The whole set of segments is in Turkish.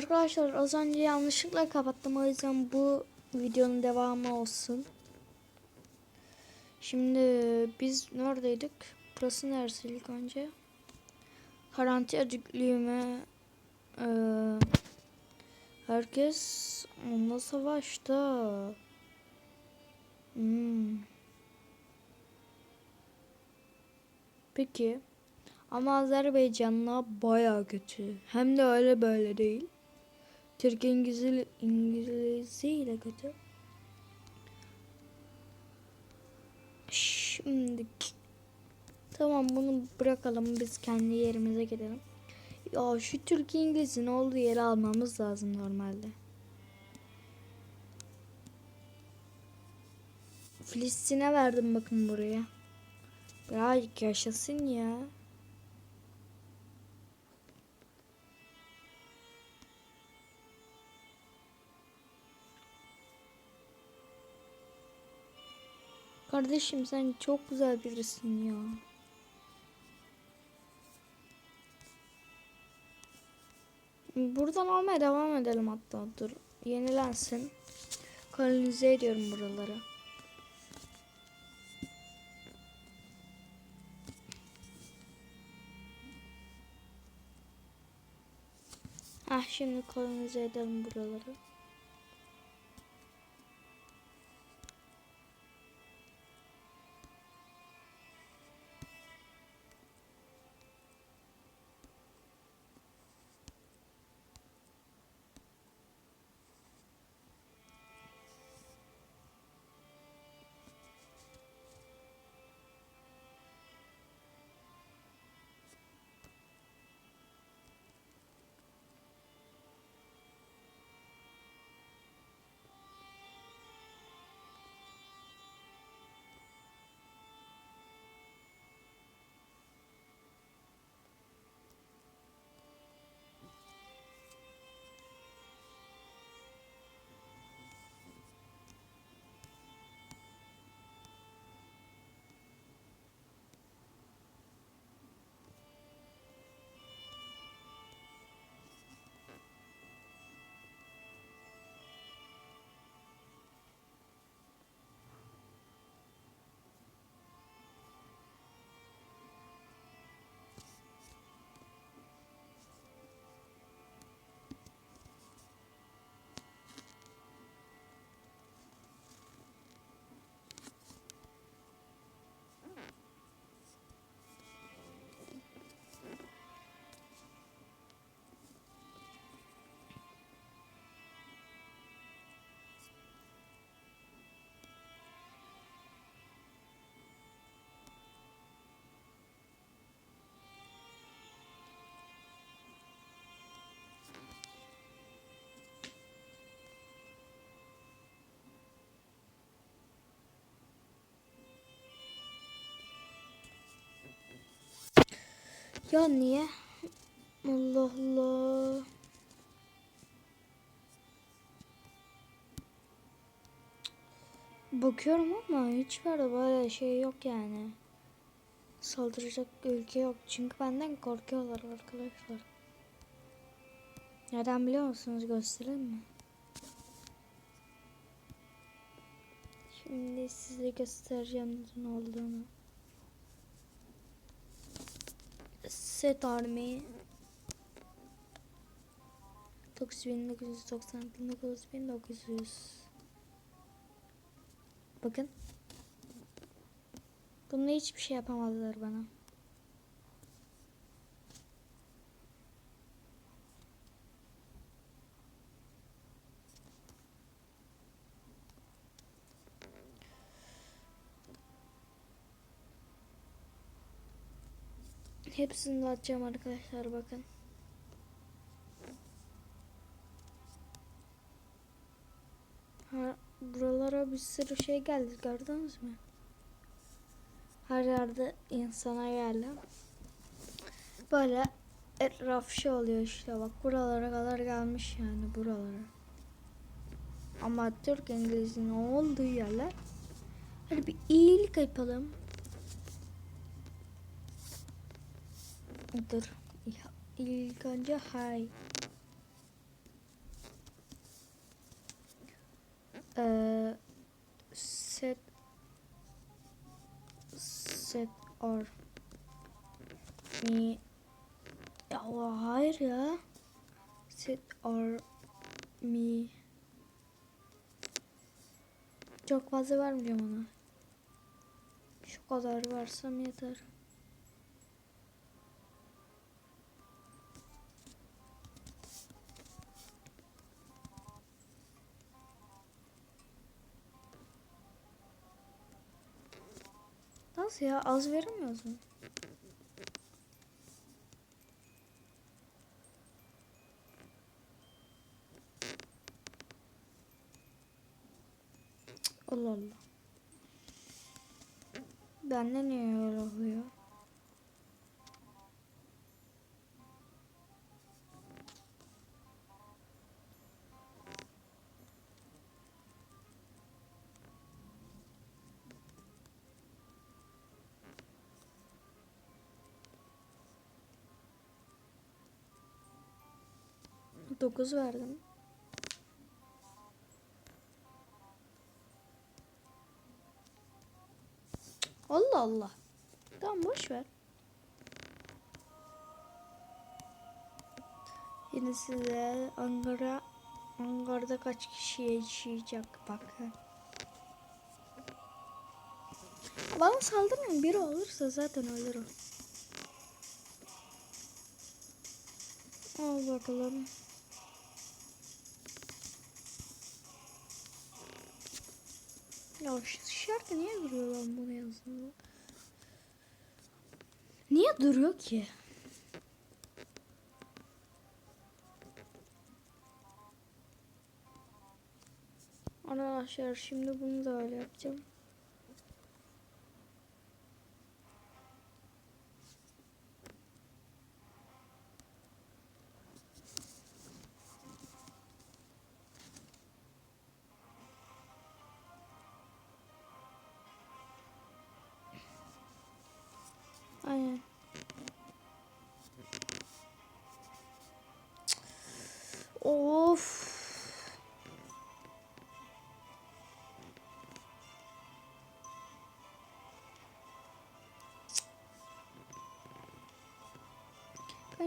Arkadaşlar az önce yanlışlıkla kapattım o yüzden bu videonun devamı olsun. Şimdi biz neredeydik? Burası neresi ilk önce? Karantina düklüğüme ee, herkes onunla savaşta. Hmm. Peki. Ama Azerbaycan'la baya kötü. Hem de öyle böyle değil. Türk İngiliz İngilizceyle kötü. Şimdi tamam bunu bırakalım biz kendi yerimize gidelim. Ya şu Türk İngiliz'in olduğu yeri almamız lazım normalde. Filistin'e verdim bakın buraya. Birazcık yaşasın ya. Kardeşim sen çok güzel birisin ya. Buradan almaya devam edelim hatta dur. Yenilensin. Kolonize ediyorum buraları. Ah şimdi kolonize edelim buraları. Ya niye? Allah Allah. Bakıyorum ama hiçbir böyle şey yok yani. Saldıracak ülke yok. Çünkü benden korkuyorlar arkadaşlar. Neden biliyor musunuz? Göstereyim mi? Şimdi size göstereceğim ne olduğunu. Set Army 9990 1900 Bakın. Bununla hiçbir şey yapamadılar bana. Hepsini atacağım arkadaşlar bakın. Ha, buralara bir sürü şey geldi gördünüz mü? Her yerde insana geldi. Böyle etraf şey oluyor işte bak buralara kadar gelmiş yani buralara. Ama Türk İngiliz'in olduğu yerler. Hadi bir iyilik yapalım. Dur. İlk önce hay. Ee, set set or. Mi? Ya hayır ya. Set or mi? Çok fazla vermeyeceğim ona. Şu kadar varsam yeter. Nasıl ya az veremiyoruz mu? 9 verdim. Allah Allah. Tamam boş ver. Yine size Angara Angarda kaç kişi yaşayacak bak. Bana saldırmayın biri olursa zaten ölür o. Al bakalım. Ya şu şarkı niye duruyor lan bunu yazdığında? Niye duruyor ki? Arkadaşlar şimdi bunu da öyle yapacağım.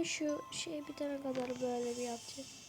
Şu şey bitene kadar böyle bir yapacağım.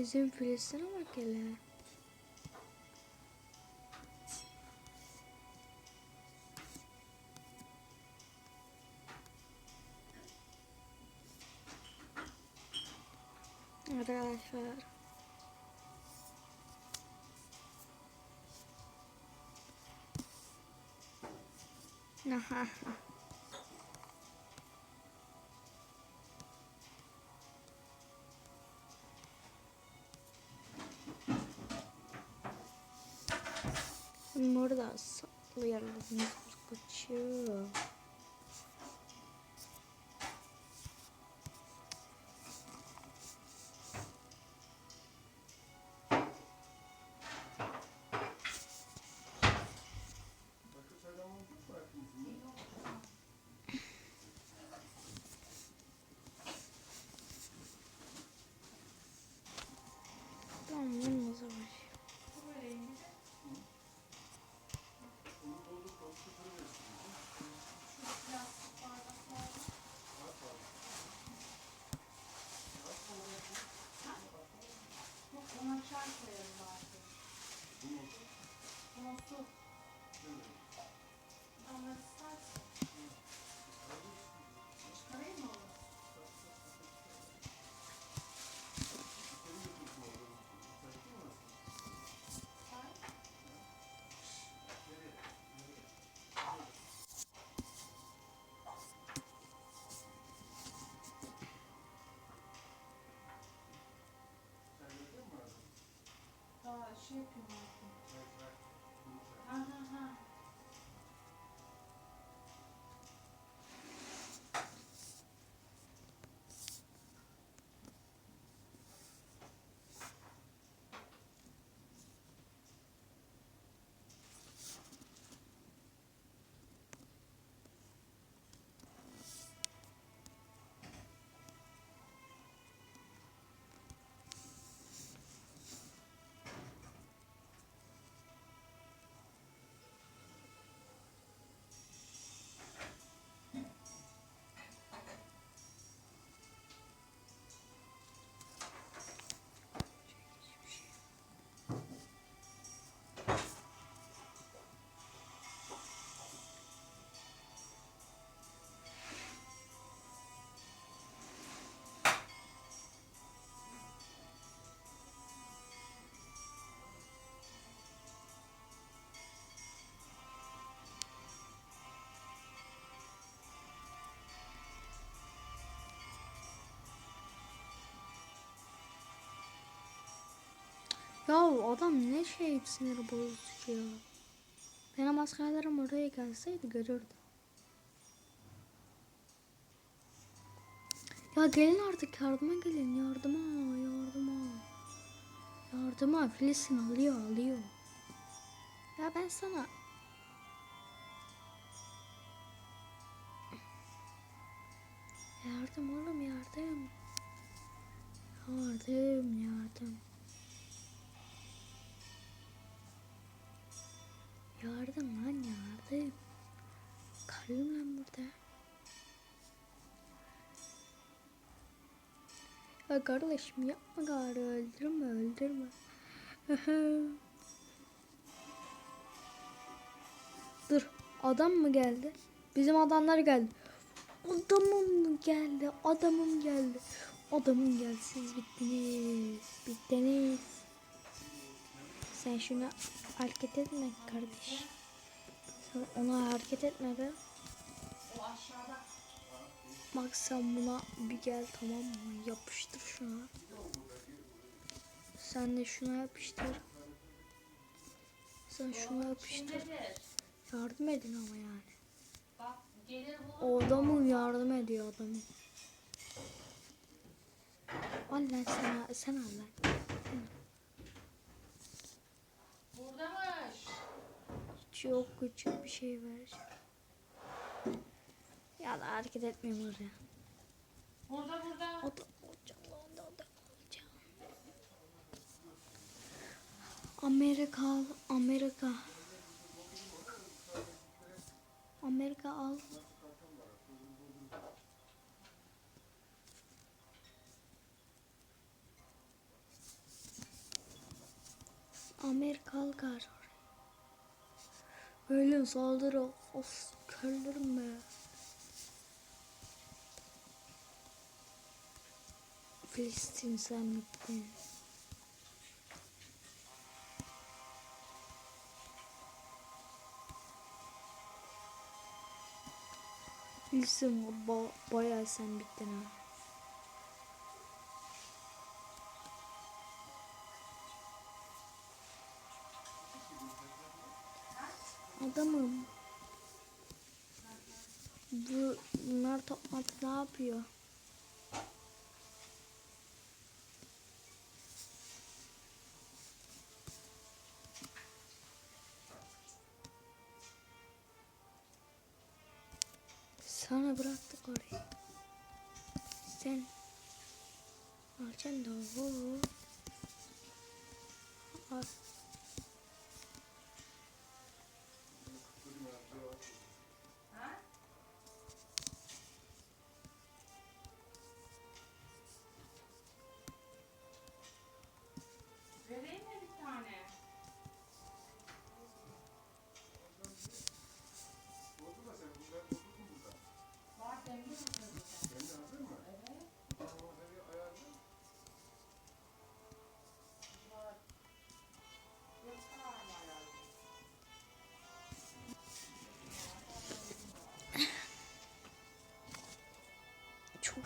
Bizim Filistin'e bak hele. Arkadaşlar. Aha. Burada saklayalım. Kaçıyor. Ona su. Ama istersen. Çıkarayım mı onu? Daha şey yapayım Ya adam ne şey sinir bozucu ya. Benim askerlerim oraya gelseydi görürdü. Ya gelin artık yardıma gelin yardıma yardıma. Yardıma Filistin alıyor alıyor. Ya ben sana Yardım oğlum yardım. Yardım yardım. Yardım lan yardım. Kalıyorum lan burada. Ya kardeşim yapma gari öldürme öldürme. Dur adam mı geldi? Bizim adamlar geldi. Adamım geldi adamım geldi. Adamım geldi siz bittiniz. Bittiniz. Sen şunu hareket etme kardeş. Sen ona hareket etme be. Bak sen buna bir gel tamam mı? Yapıştır şuna. Sen de şuna yapıştır. Sen şuna yapıştır. Yardım edin ama yani. O adamın yardım ediyor adamın. Al lan sen, sen al lan. Buradamış. Çok küçük bir şey vereceğim. Ya da hareket etmeyeyim oraya. Burada burada. Adam olacağım lan adam olacağım. Amerika al, Amerika. Amerika al. Amerikalı gar Öyle saldırı of körlerim be. Filistin sen bittin. Filistin ba bayağı sen bittin ha. Adamım. Bu bunlar toplantı ne yapıyor? Sana bıraktık orayı. Sen alacaksın da o.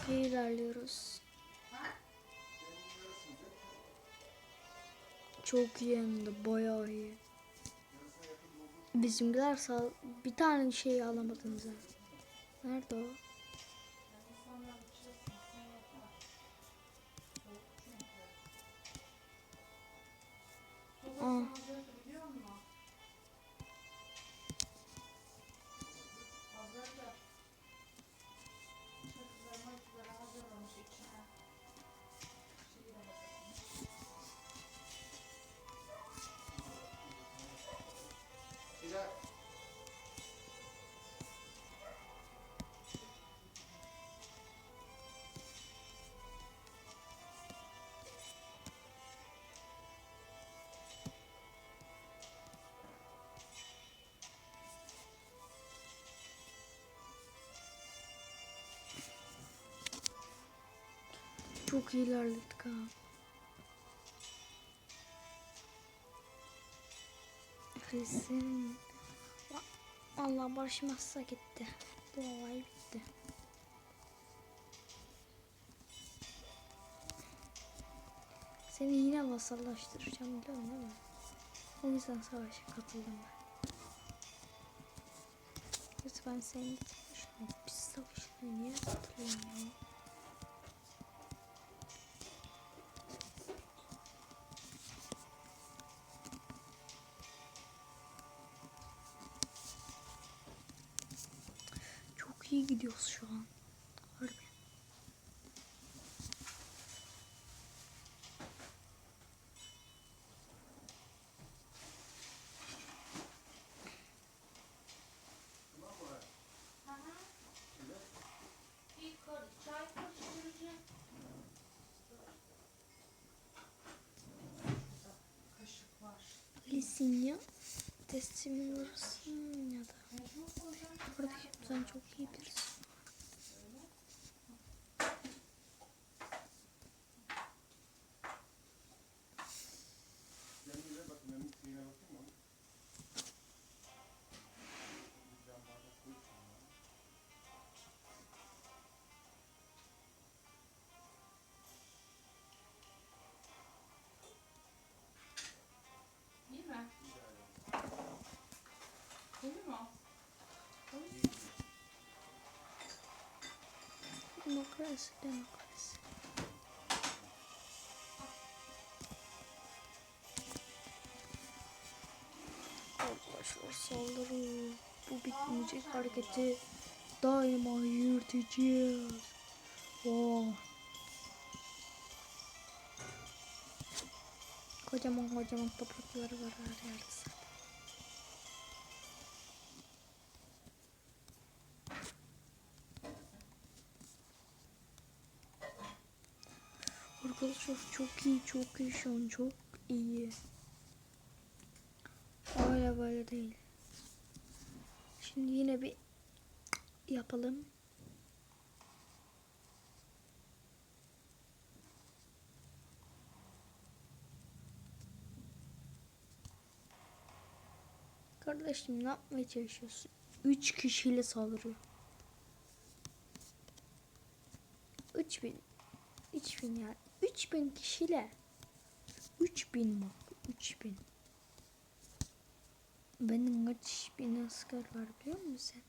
iyi ilerliyoruz. Çok iyi hem de bayağı iyi. Bizimkiler sağ bir tane şey alamadınız. Nerede o? Yani Çok ilerledik ha. Filistin Allah barışmazsa gitti. Bu olay bitti. Seni yine vasallaştıracağım biliyorsun değil mi? O yüzden savaşa katıldım ben. Lütfen sen git. Şuna pis niye katılıyorsun ya? İyi gidiyoruz şu an. Harbi. Tamam mı? Aha. Hilal. Bir kar- çay Demokrasi, demokrasi. Arkadaşlar saldırı. Bu bitmeyecek hareketi daima yürüteceğiz. Wow. Kocaman kocaman toprakları var her yerde Arkadaşlar çok iyi çok iyi şu an çok iyi. Öyle böyle değil. Şimdi yine bir yapalım. Kardeşim ne yapmaya çalışıyorsun? Üç kişiyle saldırıyor. Üç bin. Üç bin yani. Üç bin kişiyle. Üç bin bak. Üç bin. Benim kaç bin asker var biliyor musun sen?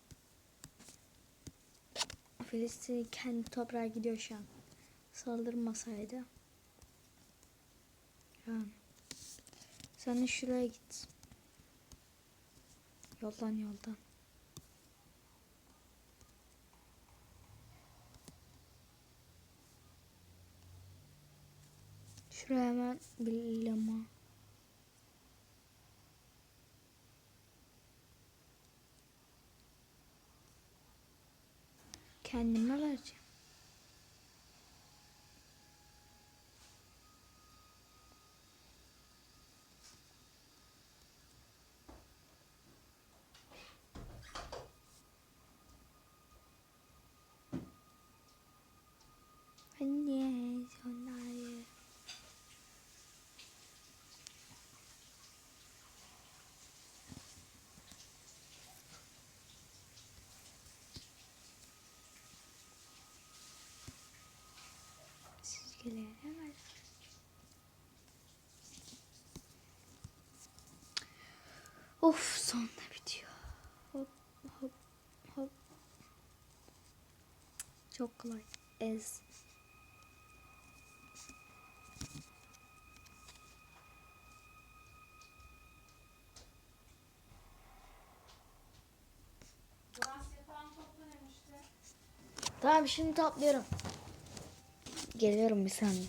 Filistin kendi toprağa gidiyor şu an. Saldırmasaydı. Yani. Sen de şuraya git. Yoldan yoldan. Şuraya hemen bir lama. Kendime vereceğim. Süzgelere var. Of sonunda bitiyor. Hop hop hop. Çok kolay. Ez. Tamam şimdi topluyorum. Geliyorum bir saniye.